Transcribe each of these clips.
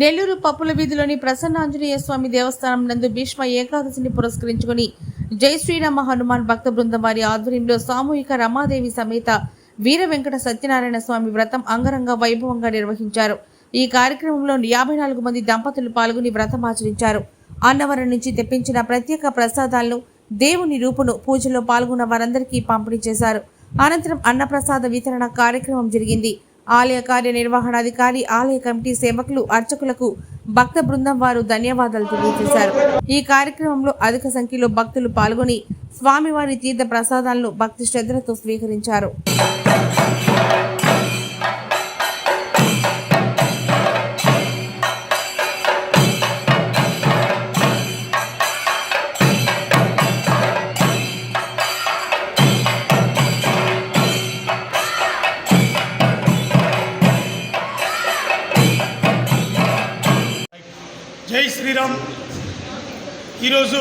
నెల్లూరు పప్పుల వీధిలోని ప్రసన్నాంజనేయ స్వామి దేవస్థానం నందు భీష్మ ఏకాదశిని పురస్కరించుకుని జై శ్రీరామ హనుమాన్ భక్త బృందం వారి ఆధ్వర్యంలో సామూహిక రమాదేవి సమేత వీర వెంకట సత్యనారాయణ స్వామి వ్రతం అంగరంగ వైభవంగా నిర్వహించారు. ఈ కార్యక్రమంలో యాభై నాలుగు మంది దంపతులు పాల్గొని వ్రతం ఆచరించారు. అన్నవరం నుంచి తెప్పించిన ప్రత్యేక ప్రసాదాలను దేవుని రూపును పూజలో పాల్గొన్న వారందరికీ పంపిణీ చేశారు. అనంతరం అన్నప్రసాద వితరణ కార్యక్రమం జరిగింది. ఆలయ కార్యనిర్వహణాధికారి ఆలయ కమిటీ సేవకులు అర్చకులకు భక్త బృందం వారు ధన్యవాదాలు తెలియజేశారు. ఈ కార్యక్రమంలో అధిక సంఖ్యలో భక్తులు పాల్గొని స్వామివారి తీర్థ ప్రసాదాలను భక్తి శ్రద్ధలతో స్వీకరించారు. జై శ్రీరామ్. ఈరోజు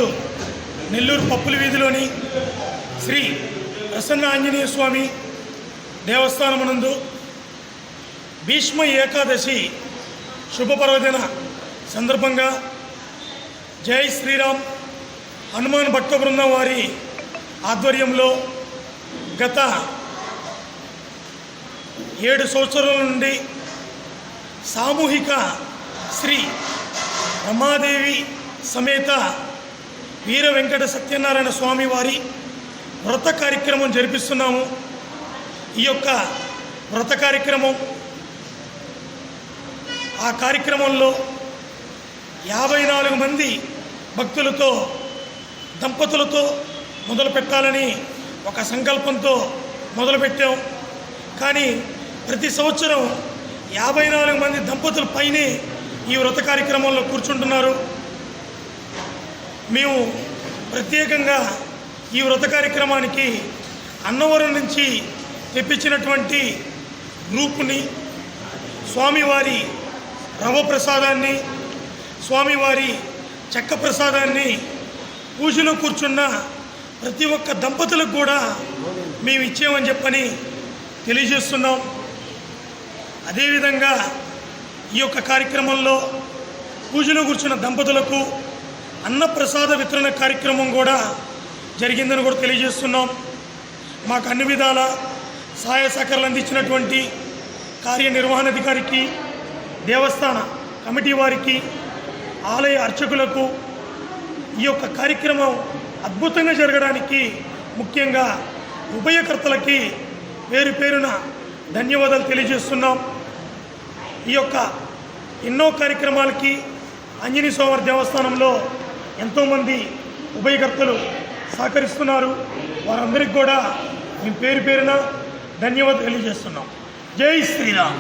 నెల్లూరు పప్పుల వీధిలోని శ్రీ ప్రసన్న ఆంజనేయ స్వామి దేవస్థానమునందు భీష్మ ఏకాదశి శుభపర్వదిన సందర్భంగా జై శ్రీరామ్. హనుమాన్ భక్త బృందం వారి ఆధ్వర్యంలో గత ఏడు సంవత్సరాల నుండి సామూహిక శ్రీ రమాదేవి సమేత వీర వెంకట సత్యనారాయణ స్వామి వారి వ్రత కార్యక్రమం జరిపిస్తున్నాము. ఈ యొక్క వ్రత కార్యక్రమం ఆ కార్యక్రమంలో యాభై నాలుగు మంది భక్తులతో దంపతులతో మొదలు పెట్టాలని ఒక సంకల్పంతో మొదలుపెట్టాం కానీ ప్రతి సంవత్సరం యాభై నాలుగు మంది దంపతుల పైనే ఈ వ్రత కార్యక్రమంలో కూర్చుంటున్నారు. మేము ప్రత్యేకంగా ఈ వ్రత కార్యక్రమానికి అన్నవరం నుంచి తెప్పించినటువంటి గ్రూపుని స్వామివారి రవ ప్రసాదాన్ని స్వామివారి చెక్క ప్రసాదాన్ని పూజలో కూర్చున్న ప్రతి ఒక్క దంపతులకు కూడా మేము ఇచ్చామని చెప్పని తెలియజేస్తున్నాం. అదేవిధంగా ఈ యొక్క కార్యక్రమంలో పూజలో కూర్చున్న దంపతులకు అన్నప్రసాద వితరణ కార్యక్రమం కూడా జరిగిందని కూడా తెలియజేస్తున్నాం. మాకు అన్ని విధాల సహాయ సహకారాలు అందించినటువంటి కార్యనిర్వహణాధికారికి దేవస్థాన కమిటీ వారికి ఆలయ అర్చకులకు ఈ యొక్క కార్యక్రమం అద్భుతంగా జరగడానికి ముఖ్యంగా ఉభయకర్తలకి పేరు పేరున ధన్యవాదాలు తెలియజేస్తున్నాం. ఈ యొక్క ఎన్నో కార్యక్రమాలకి అంజనీ స్వామి దేవస్థానంలో ఎంతోమంది ఉభయకర్తలు సహకరిస్తున్నారు. వారందరికీ కూడా మేము పేరు పేరున ధన్యవాదాలు తెలియజేస్తున్నాం. జై శ్రీరామ్.